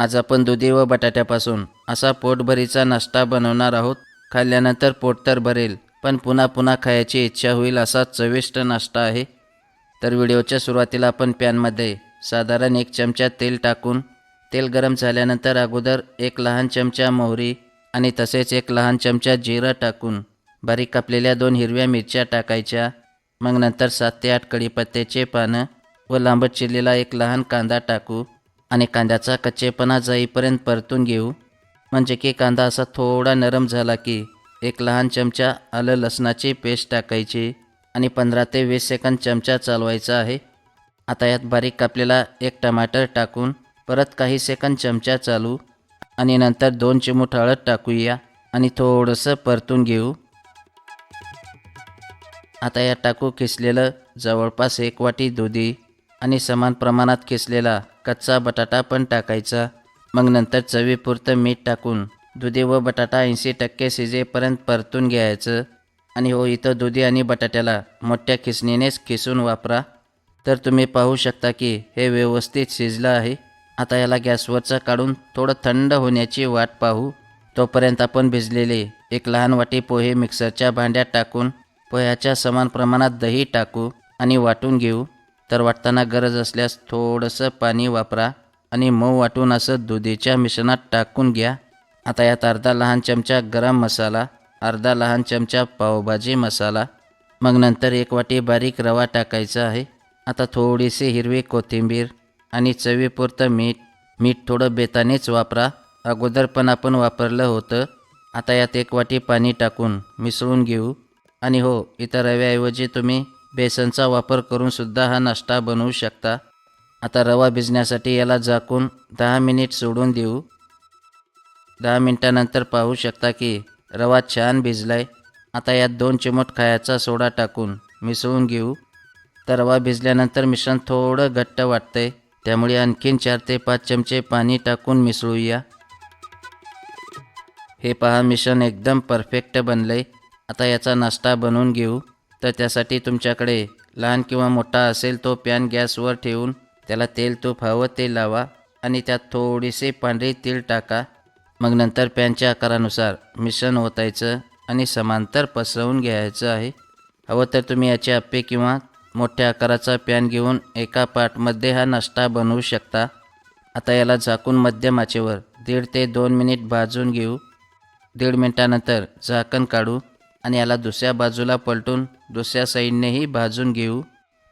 आज आपण दुधी व बटाट्यापासून असा पोटभरीचा नाश्ता बनवणार आहोत. खाल्ल्यानंतर पोट तर भरेल पण पुन्हा पुन्हा खायची इच्छा होईल असा चविष्ट नाश्ता आहे. तर व्हिडिओच्या सुरुवातीला आपण पॅनमध्ये साधारण एक चमचा तेल टाकून तेल गरम झाल्यानंतर अगोदर एक लहान चमचा मोहरी आणि तसेच एक लहान चमचा जिरं टाकून बारीक कापलेल्या दोन हिरव्या मिरच्या टाकायच्या. मग नंतर सात ते आठ कढीपत्त्याचे पानं व लांबट चिरलेला एक लहान कांदा टाकू. आणि कांद्याचा कच्चेपणा जाईपर्यंत परतून घेऊ. म्हणजे की कांदा असा थोडा नरम झाला की एक लहान चमचा आलं लसणाची पेस्ट टाकायची आणि पंधरा ते वीस सेकंद चमचा चालवायचा आहे. आता यात बारीक कापलेला एक टमाटर टाकून परत काही सेकंद चमचा चालू आणि नंतर दोन चिमूट हळद टाकूया आणि थोडंसं परतून घेऊ. आता यात टाकू किसलेलं जवळपास एक वाटी दुधी आणि समान प्रमाणात किसलेला कच्चा बटाटा पण टाकायचा. मग नंतर चवीपुरतं मीठ टाकून दुधी व बटाटा ऐंशी टक्के शिजेपर्यंत परतून घ्यायचं आणि हो इथं दुधी आणि बटाट्याला मोठ्या खिसणीनेच खिसून वापरा. तर तुम्ही पाहू शकता की हे व्यवस्थित शिजलं आहे. आता याला गॅसवरचं काढून थोडं थंड होण्याची वाट पाहू. तोपर्यंत आपण भिजलेले एक लहान वाटी पोहे मिक्सरच्या भांड्यात टाकून पोह्याच्या समान प्रमाणात दही टाकू आणि वाटून घेऊ. तर वाटताना गरज असल्यास थोडंसं पाणी वापरा आणि मऊ वाटून असं दुधीच्या मिश्रणात टाकून घ्या. आता यात अर्धा लहान चमचा गरम मसाला अर्धा लहान चमचा पावभाजी मसाला मग नंतर एक वाटी बारीक रवा टाकायचा आहे. आता थोडीशी हिरवी कोथिंबीर आणि चवीपुरतं मीठ मीठ थोडं बेतानेच वापरा. अगोदर पण आपण वापरलं होतं. आता यात एक वाटी पाणी टाकून मिसळून घेऊ. आणि हो इतर रव्याऐवजी तुम्ही बेसनचा वापर करून सुद्धा हा नाश्ता बनवू शकता. आता रवा भिजण्यासाठी याला झाकून दहा मिनिट सोडून देऊ. दहा मिनटानंतर पाहू शकता की रवा छान भिजलाय. आता यात दोन चिमट खायचा सोडा टाकून मिसळून घेऊ. तर रवा भिजल्यानंतर मिश्रण थोडं घट्ट वाटतंय. त्यामुळे आणखीन चार ते पाच चमचे पाणी टाकून मिसळूया. हे पहा मिश्रण एकदम परफेक्ट बनलंय. आता याचा नाश्ता बनवून घेऊ. तर त्यासाठी तुमच्याकडे लहान किंवा मोठा असेल तो पॅन गॅसवर ठेवून त्याला तेल तूप हवं ते लावा आणि त्यात थोडीशी पांढरी तेल टाका. मग नंतर पॅनच्या आकारानुसार मिश्रण ओतायचं आणि समांतर पसरवून घ्यायचं आहे. हवं तर तुम्ही याचे अप्पे किंवा मोठ्या आकाराचा पॅन घेऊन एका पाटमध्ये हा नाश्ता बनवू शकता. आता याला झाकून मध्यम आचेवर दीड ते दोन मिनिट भाजून घेऊ. दीड मिनटानंतर झाकण काढू. आणि याला दुसऱ्या बाजूला पलटून दुसऱ्या साईडनेही भाजून घेऊ.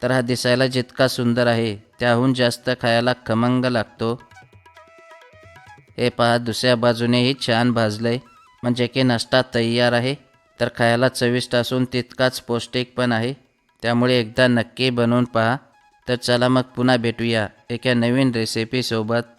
तर हा दिसायला जितका सुंदर आहे त्याहून जास्त खायला खमंग लागतो. हे पहा दुसऱ्या बाजूनेही छान भाजलंय. म्हणजे की नाश्ता तयार आहे. तर खायला चविष्ट असून तितकाच पौष्टिक पण आहे. त्यामुळे एकदा नक्की बनवून पहा. तर चला मग पुन्हा भेटूया एका नवीन रेसिपीसोबत